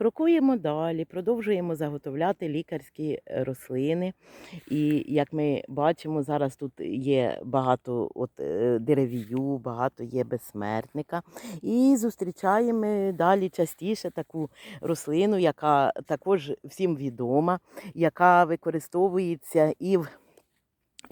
Крокуємо далі, продовжуємо заготовляти лікарські е, рослини. І як ми бачимо, зараз тут є багато от, е, деревію, багато є безсмертника. І зустрічаємо далі частіше таку рослину, яка також всім відома, яка використовується і в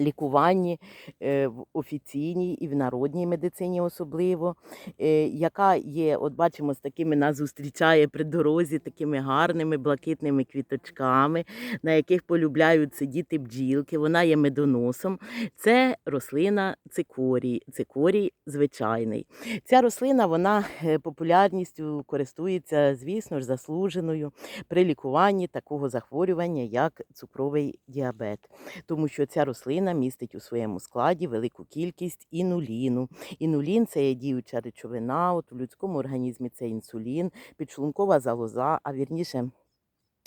лікуванні е, в офіційній і в народній медицині особливо, е, яка є, от бачимо, з такими нас зустрічає при дорозі такими гарними блакитними квіточками, на яких полюбляють сидіти бджілки. Вона є медоносом. Це рослина цикорій, цикорій звичайний. Ця рослина вона е, популярністю користується, звісно ж, заслуженою при лікуванні такого захворювання, як цукровий діабет тому що ця рослина містить у своєму складі велику кількість інуліну. Інулін це є діюча речовина, от в людському організмі це інсулін, підшлункова залоза, а вірніше.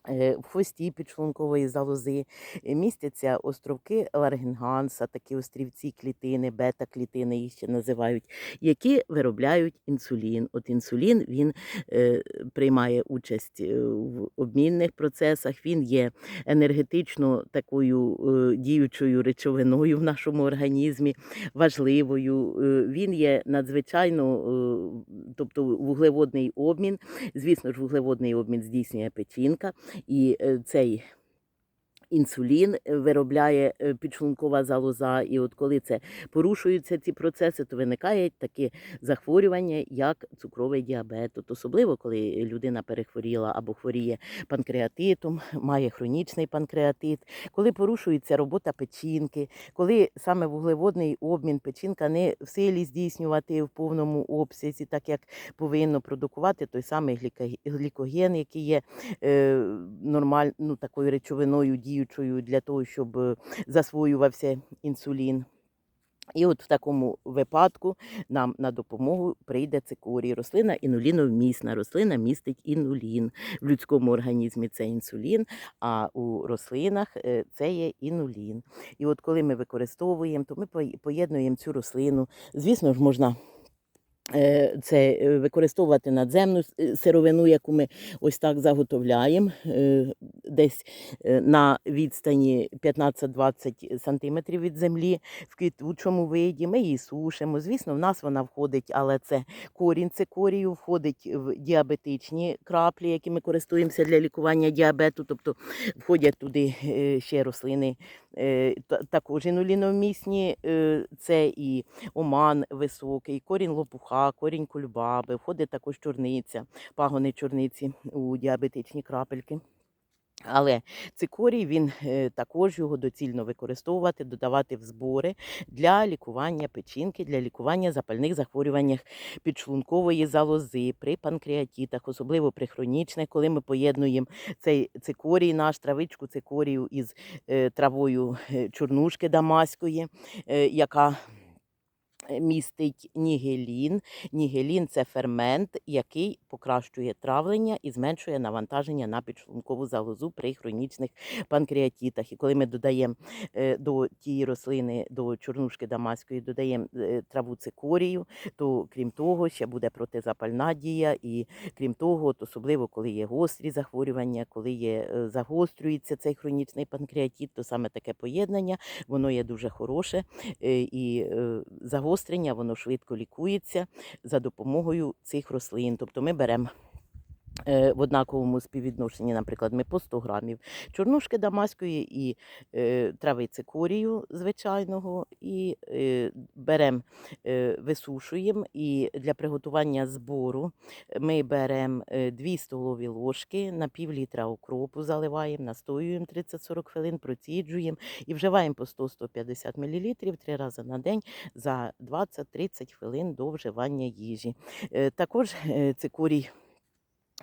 Е, В хвості підшлункової залози е, містяться островки Ларгенганса, такі острівці клітини, бета-клітини їх ще називають, які виробляють інсулін. От інсулін він е, приймає участь е, в обмінних процесах, він є енергетично такою е, діючою речовиною в нашому організмі, важливою. Е, Він є надзвичайно, е, тобто вуглеводний обмін. Звісно ж, вуглеводний обмін здійснює печінка, і е, цей. Інсулін е, виробляє е, підшлункова залоза, і от коли це порушуються ці процеси, то виникає таке захворювання, як цукровий діабет. От особливо, коли людина перехворіла або хворіє панкреатитом, має хронічний панкреатит, коли порушується робота печінки, коли саме вуглеводний обмін печінка не в силі здійснювати в повному обсязі, так як повинно продукувати той самий глікоген, який є е, нормаль, ну, такою речовиною діючою для того, щоб засвоювався інсулін. І от в такому випадку нам на допомогу прийде цикорій. Рослина інуліновмісна. Рослина містить інулін. В людському організмі це інсулін, а у рослинах е, це є інулін. І от коли ми використовуємо, то ми поєднуємо цю рослину. Звісно ж, можна. Е, Це е, використовувати надземну е, сировину, яку ми ось так заготовляємо, десь на відстані 15-20 см від землі в квітучому виді. Ми її сушимо. Звісно, в нас вона входить, але це корінь цикорію, входить в діабетичні краплі, які ми користуємося для лікування діабету. Тобто входять туди ще рослини, також інуліновмісні. Це і оман високий, корінь лопуха, корінь кульбаби, входить також чорниця, пагони чорниці у діабетичні крапельки. Але цикорій він е, також його доцільно використовувати, додавати в збори для лікування печінки, для лікування запальних захворювань підшлункової залози при панкреатітах, особливо при хронічних, коли ми поєднуємо цей цикорій, наш травичку цикорію із е, травою е, чорнушки дамаської, яка містить нігелін. Нігелін це фермент, який покращує травлення і зменшує навантаження на підшлункову залозу при хронічних панкреатітах. І коли ми додаємо е, до тієї рослини, до чорнушки дамаської, додаємо е, траву цикорію, то крім того, ще буде протизапальна дія, і крім того, от особливо коли є гострі захворювання, коли є е, загострюється цей хронічний панкреатит, то саме таке поєднання, воно є дуже хороше і е, загострення воно швидко лікується за допомогою цих рослин. Тобто ми беремо. Е, В однаковому співвідношенні, наприклад, ми по 100 грамів чорнушки дамаської і е, трави цикорію звичайного, і е, беремо, е, висушуємо. І для приготування збору ми беремо 2 столові ложки на пів літра окропу, заливаємо, настоюємо 30-40 хвилин, проціджуємо і вживаємо по 100-150 мл три рази на день за 20-30 хвилин до вживання їжі. Е, Також е, цикорій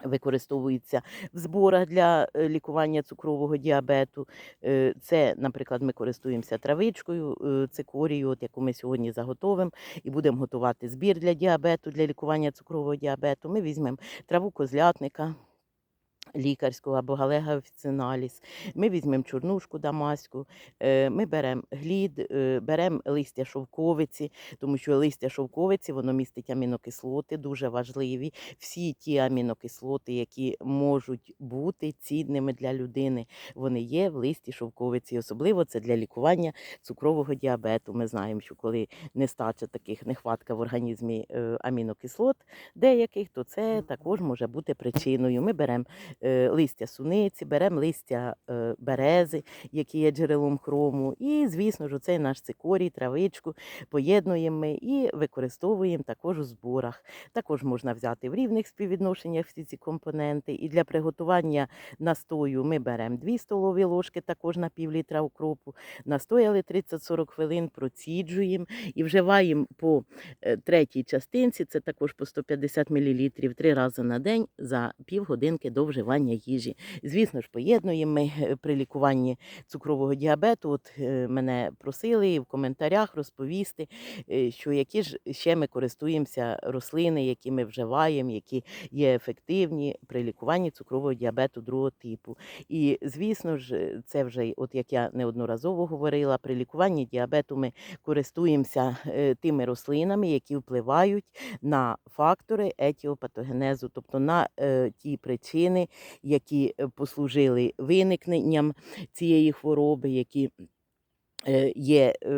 використовується в зборах для е, лікування цукрового діабету. Е, Це, наприклад, ми користуємося травичкою, е, цикорію, от яку ми сьогодні заготовимо, і будемо готувати збір для діабету, для лікування цукрового діабету. Ми візьмемо траву козлятника. Лікарського або галега офіціналіс. Ми візьмемо чорнушку дамаську, е, ми беремо глід, е, беремо листя шовковиці, тому що листя шовковиці воно містить амінокислоти, дуже важливі. Всі ті амінокислоти, які можуть бути цінними для людини, вони є в листі шовковиці. Особливо це для лікування цукрового діабету. Ми знаємо, що коли нестача таких нехватка в організмі е, амінокислот деяких, то це також може бути причиною. Ми беремо листя суниці, беремо листя е, берези, які є джерелом хрому. І, звісно ж, цей наш цикорій, травичку поєднуємо ми і використовуємо також у зборах. Також можна взяти в рівних співвідношеннях всі ці компоненти. І для приготування настою ми беремо 2 столові ложки, також на пів літра укропу. Настояли 30-40 хвилин, проціджуємо і вживаємо по е, третій частинці, це також по 150 мл, три рази на день за півгодинки до вживання їжі. Звісно ж, поєднуємо ми е, при лікуванні цукрового діабету. От е, мене просили в коментарях розповісти, е, що які ж ще ми користуємося рослини, які ми вживаємо, які є ефективні при лікуванні цукрового діабету другого типу. І звісно ж, це вже, от як я неодноразово говорила, при лікуванні діабету ми користуємося тими рослинами, які впливають на фактори етіопатогенезу, тобто на е, ті причини, які е, послужили виникненням цієї хвороби, які є, е,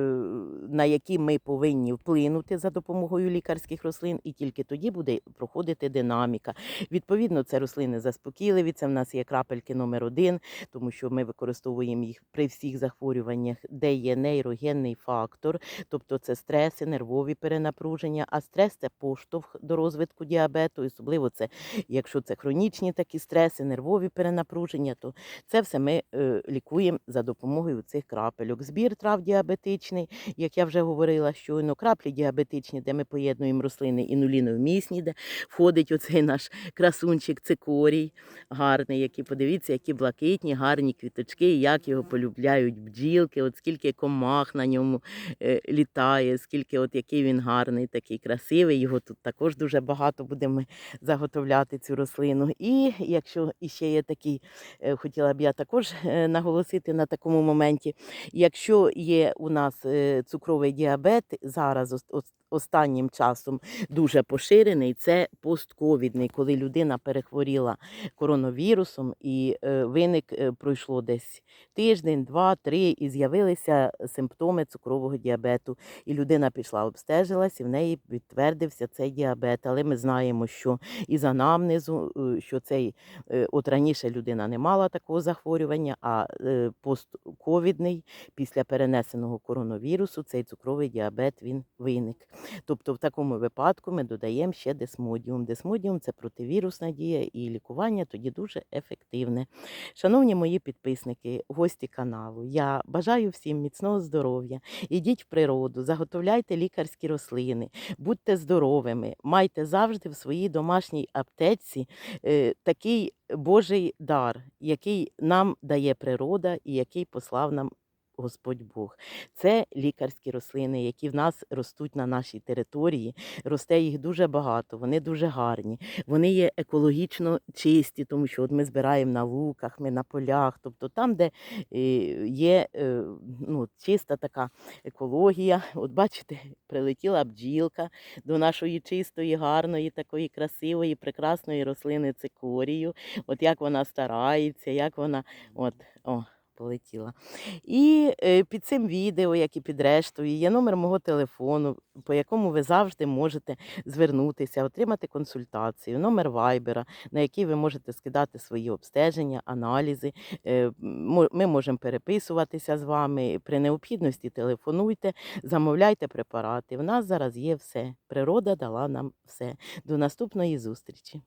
на які ми повинні вплинути за допомогою лікарських рослин, і тільки тоді буде проходити динаміка. Відповідно, це рослини заспокійливі, це в нас є крапельки номер один, тому що ми використовуємо їх при всіх захворюваннях, де є нейрогенний фактор, тобто це стреси, нервові перенапруження, а стрес це поштовх до розвитку діабету, особливо це, якщо це хронічні такі стреси, нервові перенапруження, то це все ми е, лікуємо за допомогою цих крапельок. Збір трав діабетичний, як я вже говорила, щойно краплі діабетичні, де ми поєднуємо рослини інуліновмісні, де входить оцей наш красунчик цикорій, гарний, який подивіться, які блакитні, гарні квіточки, як його полюбляють бджілки, от скільки комах на ньому е, літає, скільки от який він гарний, такий красивий. Його тут також дуже багато будемо заготовляти цю рослину. І якщо іще є такий, е, хотіла б я також е, наголосити на такому моменті, якщо є у нас е, цукровий діабет, зараз останнім часом дуже поширений, це постковідний, коли людина перехворіла коронавірусом і е, виник, е, пройшло десь тиждень, два, три, і з'явилися симптоми цукрового діабету. І людина пішла, обстежилась, і в неї підтвердився цей діабет. Але ми знаємо, що із анамнезу, е, що цей от раніше людина не мала такого захворювання, а постковідний після перенесеного коронавірусу цей цукровий діабет він виник. Тобто в такому випадку ми додаємо ще десмодіум. Десмодіум це противірусна дія і лікування тоді дуже ефективне. Шановні мої підписники, гості каналу, я бажаю всім міцного здоров'я. Ідіть в природу, заготовляйте лікарські рослини, будьте здоровими, майте завжди в своїй домашній аптеці е, такий Божий дар, який нам дає природа і який послав нам Господь Бог. Це лікарські рослини, які в нас ростуть на нашій території. Росте їх дуже багато, вони дуже гарні, вони є екологічно чисті, тому що от ми збираємо на луках, ми на полях, тобто там, де е, є е, ну, чиста така екологія. От бачите, прилетіла бджілка до нашої чистої, гарної, такої красивої, прекрасної рослини цикорію. От як вона старається, як вона от, о, полетіла. І е, під цим відео, як і під рештою, є номер мого телефону, по якому ви завжди можете звернутися, отримати консультацію, номер вайбера, на який ви можете скидати свої обстеження, аналізи. Е, Ми можемо переписуватися з вами. При необхідності телефонуйте, замовляйте препарати. В нас зараз є все. Природа дала нам все. До наступної зустрічі.